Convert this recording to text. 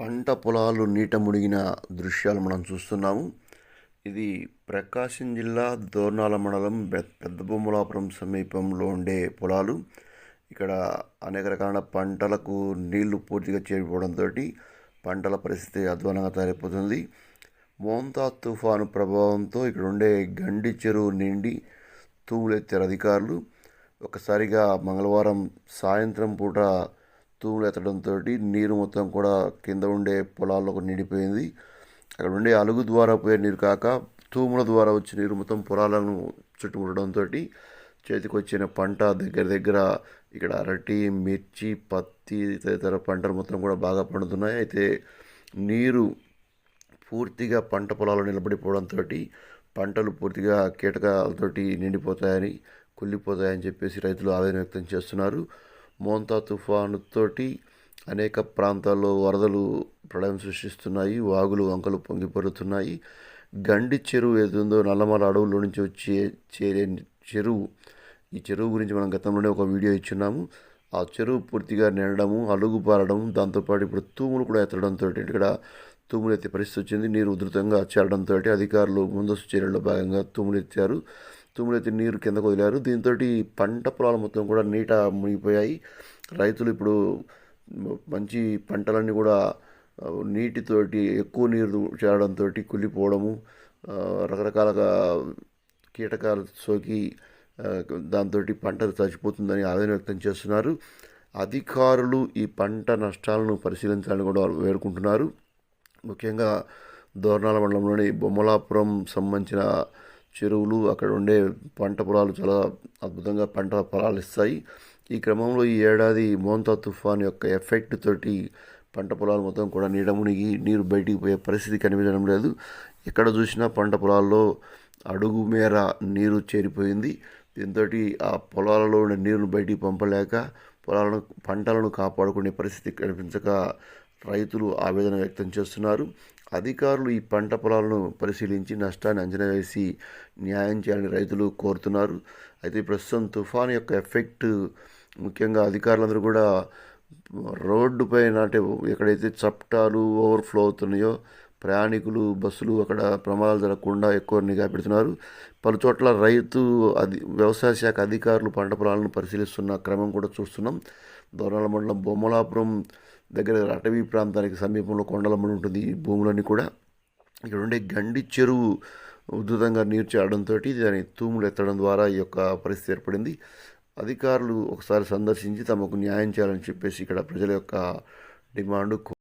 పంట పొలాలు నీట మునిగిన దృశ్యాలు మనం చూస్తున్నాము. ఇది ప్రకాశం జిల్లా దోర్నాల మండలం పెద్ద పెద్దబొమ్మలాపురం సమీపంలో ఉండే పొలాలు. ఇక్కడ అనేక రకాల పంటలకు నీళ్ళు పూర్తిగా చేరిపోవడంతో పంటల పరిస్థితి అధ్వానంగా తయారైపోతుంది. మోంతా తుఫాను ప్రభావంతో ఇక్కడ ఉండే గండి చెరువు నిండి తూములెత్తారు అధికారులు. ఒకసారిగా మంగళవారం సాయంత్రం పూట తూములు ఎత్తడంతో నీరు మొత్తం కూడా కింద ఉండే పొలాల్లోకి నిండిపోయింది. అక్కడ ఉండే అలుగు ద్వారా పోయే నీరు కాక తూముల ద్వారా వచ్చే నీరు మొత్తం పొలాలను చుట్టుముట్టడంతో చేతికి వచ్చిన పంట దగ్గర దగ్గర ఇక్కడ అరటి మిర్చి పత్తి తదితర పంటలు మొత్తం కూడా బాగా పండుతున్నాయి. అయితే నీరు పూర్తిగా పంట పొలాలు నిలబడిపోవడంతో పంటలు పూర్తిగా కీటకాలతోటి నిండిపోతాయని కుళ్ళిపోతాయని చెప్పేసి రైతులు ఆవేదన వ్యక్తం చేస్తున్నారు. మోంతా తుఫానుతోటి అనేక ప్రాంతాల్లో వరదలు ప్రళయం సృష్టిస్తున్నాయి వాగులు వంకలు పొంగిపడుతున్నాయి గండి చెరువు ఏదుందో నల్లమల అడవుల్లో నుంచి వచ్చే చేరే చెరువు. ఈ చెరువు గురించి మనం గతంలోనే ఒక వీడియో ఇచ్చున్నాము. ఆ చెరువు పూర్తిగా నిండడము అలుగు పారడం దాంతోపాటు ఇప్పుడు తూములు కూడా ఎత్తడంతో ఇక్కడ తూములు ఎత్తే పరిస్థితి వచ్చింది. నీరు ఉధృతంగా చేరడంతో అధికారులు ముందస్తు చర్యల్లో భాగంగా తూములు ఎత్తారు తూములు నీరు కిందకు వదిలారు. దీంతో పంట పొలాలు మొత్తం కూడా నీట మునిగిపోయాయి. రైతులు ఇప్పుడు మంచి పంటలన్నీ కూడా నీటితోటి ఎక్కువ నీరు చేరడంతో కుళ్ళిపోవడము రకరకాలుగా కీటకాలు సోకి దాంతో పంట చచ్చిపోతుందని ఆవేదన వ్యక్తం చేస్తున్నారు. అధికారులు ఈ పంట నష్టాలను పరిశీలించాలని కూడా వారు వేడుకుంటున్నారు. ముఖ్యంగా దోర్నాల మండలంలోని బొమ్మలాపురం సంబంధించిన చెరువులు అక్కడ ఉండే పంట పొలాలు చాలా అద్భుతంగా పంట పొలాలు ఇస్తాయి. ఈ క్రమంలో ఈ ఏడాది మోంతా తుఫాన్ యొక్క ఎఫెక్ట్ తోటి పంట పొలాలు మొత్తం కూడా నీడ మునిగి నీరు బయటికి పోయే పరిస్థితి కనిపించడం లేదు. ఎక్కడ చూసినా పంట పొలాల్లో అడుగు మేర నీరు చేరిపోయింది. దీంతో ఆ పొలాలలో ఉండే నీరును బయటికి పంపలేక పొలాలను పంటలను కాపాడుకునే పరిస్థితి కనిపించక రైతులు ఆవేదన వ్యక్తం చేస్తున్నారు. అధికారులు ఈ పంట పొలాలను పరిశీలించి నష్టాన్ని అంచనా వేసి న్యాయం చేయాలని రైతులు కోరుతున్నారు. అయితే ప్రస్తుతం తుఫాన్ యొక్క ఎఫెక్ట్ ముఖ్యంగా అధికారులందరూ కూడా రోడ్డుపై అంటే ఎక్కడైతే చప్టాలు ఓవర్ఫ్లో అవుతున్నాయో ప్రయాణికులు బస్సులు అక్కడ ప్రమాదాలు జరగకుండా ఎక్కువ నిఘా పెడుతున్నారు. పలు చోట్ల రైతు అది వ్యవసాయ శాఖ అధికారులు పంట పొలాలను పరిశీలిస్తున్న క్రమం కూడా చూస్తున్నాం. దోరాల మండలం బొమ్మలాపురం దగ్గర అటవీ ప్రాంతానికి సమీపంలో కొండలమ్మడి ఉంటుంది. ఈ భూములన్నీ కూడా ఇక్కడ ఉండే గండి చెరువు ఉధృతంగా నీరు చేరడంతో దాని తూములు ఎత్తడం ద్వారా ఈ యొక్క పరిస్థితి ఏర్పడింది. అధికారులు ఒకసారి సందర్శించి తమకు న్యాయం చేయాలని చెప్పేసి ఇక్కడ ప్రజల యొక్క డిమాండ్